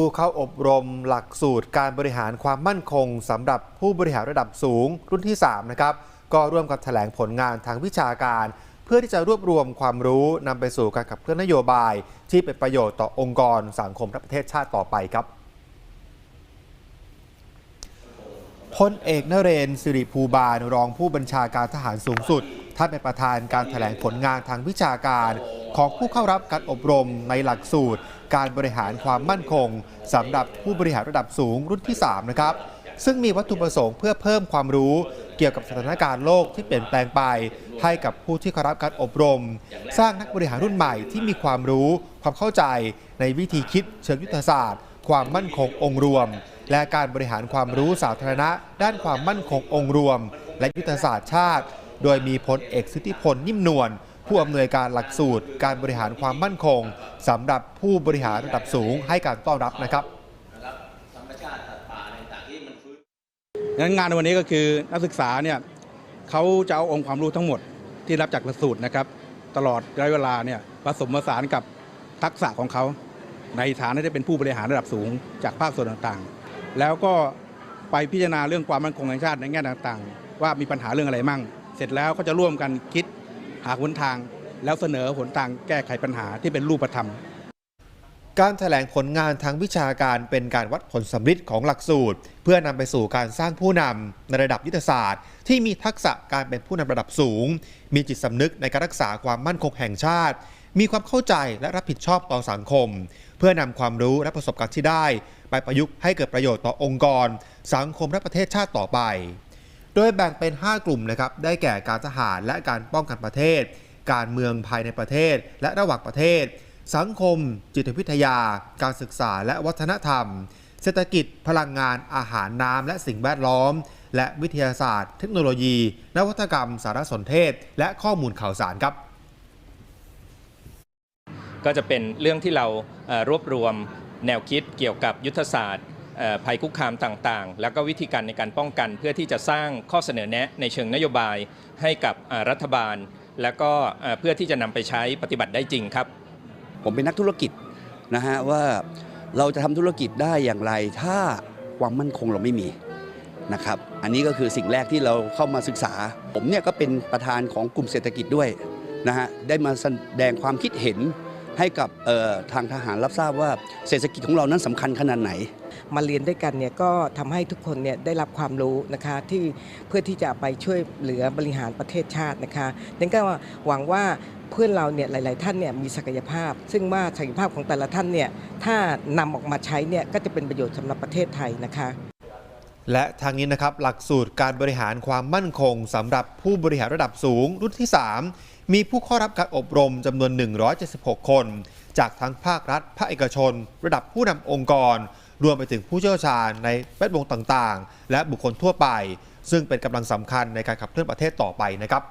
ผู้เข้าอบรมหลักสูตรการบริหารความมั่นคงสำหรับผู้บริหารระดับสูงรุ่นที่ 3 นะครับ ก็ร่วมกับแถลงผลงานทางวิชาการ เพื่อที่จะรวบรวมความรู้นำไปสู่การขับเคลื่อนนโยบาย ที่เป็นประโยชน์ต่อองค์กรสังคมและประเทศชาติต่อไปครับพลเอกนเรนสิริภูบาลรองผู้บัญชาการทหารสูงสุด ท่านเป็นประธานการแถลงผลงานทางวิชาการของผู้เข้ารับการอบรมในหลักสูตร การบริหารความมั่นคงสำหรับผู้บริหารระดับสูงรุ่นที่ 3 นะครับ ซึ่งมีวัตถุประสงค์เพื่อเพิ่มความรู้เกี่ยวกับสถานการณ์โลกที่เปลี่ยนแปลงไป ให้กับผู้ที่เข้ารับการอบรม สร้างนักบริหารรุ่นใหม่ที่มีความรู้ ความเข้าใจในวิธีคิดเชิงยุทธศาสตร์ ความมั่นคงองค์รวม และการบริหารความรู้สาธารณะ ด้านความมั่นคงองค์รวม และยุทธศาสตร์ชาติ โดยมีพลเอกสิทธิพลนิ่มนวลผู้อำนวยการหลักสูตร การบริหารความมั่นคงสำหรับผู้บริหารระดับสูงให้การต้อนรับนะครับงั้นงานในวันนี้ก็คือนักศึกษาเนี่ยเขาจะเอาองค์ความรู้ทั้งหมดที่รับจากหลักสูตรนะครับ ตลอดระยะเวลาเนี่ยผสมผสานกับทักษะของเขาในฐานะที่เป็นผู้บริหารระดับสูงจากภาคส่วนต่างๆ แล้วก็ไปพิจารณาเรื่องความมั่นคงแห่งชาติในแง่ต่างๆ ว่ามีปัญหาเรื่องอะไรมั่ง สร็จแล้วก็จะร่วมกันคิดหาหนทาง แล้วเสนอหนทางแก้ไขปัญหาที่เป็นรูปธรรม การแถลงผลงานทางวิชาการเป็นการวัดผลสำฤทธิ์ของหลักสูตร เพื่อนำไปสู่การสร้างผู้นำในระดับยุทธศาสตร์ ที่มีทักษะการเป็นผู้นำระดับสูง มีจิตสำนึกในการรักษาความมั่นคงแห่งชาติ มีความเข้าใจและรับผิดชอบต่อสังคม เพื่อนำความรู้และประสบการณ์ที่ได้ ไปประยุกต์ให้เกิดประโยชน์ต่อองค์กร สังคมและประเทศชาติต่อไป ดยแบ่งเป็น 5 กลุ่มนะครับได้แก่การทหารและการป้องกันประเทศ การเมืองภายในประเทศ และระหว่างประเทศ สังคม จิตวิทยา การศึกษาและวัฒนธรรม เศรษฐกิจ พลังงานอาหารน้ำและสิ่งแวดล้อม และวิทยาศาสตร์ เทคโนโลยี นวัตกรรม สารสนเทศ และข้อมูลข่าวสารครับก็จะเป็นเรื่องที่เรารวบรวมแนวคิดเกี่ยวกับยุทธศาสตร์ ภัยคุกคามต่างๆ แล้วก็วิธีการในการป้องกัน เพื่อที่จะสร้างข้อเสนอแนะในเชิงนโยบายให้กับรัฐบาล แล้วก็เอ่อเพื่อที่จะนำไปใช้ปฏิบัติได้จริงครับ ผมเป็นนักธุรกิจนะฮะว่าเราจะทำธุรกิจได้อย่างไร ถ้าความมั่นคงเราไม่มีนะครับ อันนี้ก็คือสิ่งแรกที่เราเข้ามาศึกษา ผมเนี่ยก็เป็นประธานของกลุ่มเศรษฐกิจด้วยนะฮะได้มาแสดงความคิดเห็น ให้กับเอ่อทางทหารรับทราบว่าเศรษฐกิจของเรานั้นสำคัญขนาดไหน มาเรียนด้วยกันเนี่ยก็ทำให้ทุกคนเนี่ยได้รับความรู้นะคะที่เพื่อที่จะไปช่วยเหลือบริหารประเทศชาตินะคะดังนั้นก็หวังว่าเพื่อนเราเนี่ยหลาย ๆ ท่านเนี่ยมีศักยภาพ ซึ่งว่าศักยภาพของแต่ละท่านเนี่ยถ้านำออกมาใช้เนี่ยก็จะเป็นประโยชน์สำหรับประเทศไทยนะคะ และทางนี้นะครับหลักสูตรการบริหารความมั่นคงสำหรับผู้บริหารระดับสูงรุ่นที่ 3 มีผู้เข้ารับการอบรมจำนวน 176 คน จากทั้งภาครัฐ ภาคเอกชน ระดับผู้นำองค์กร รวมไปถึงผู้เชี่ยวชาญในแวดวงต่างๆ และบุคคลทั่วไป ซึ่งเป็นกำลังสำคัญในการขับเคลื่อนประเทศต่อไปนะครับ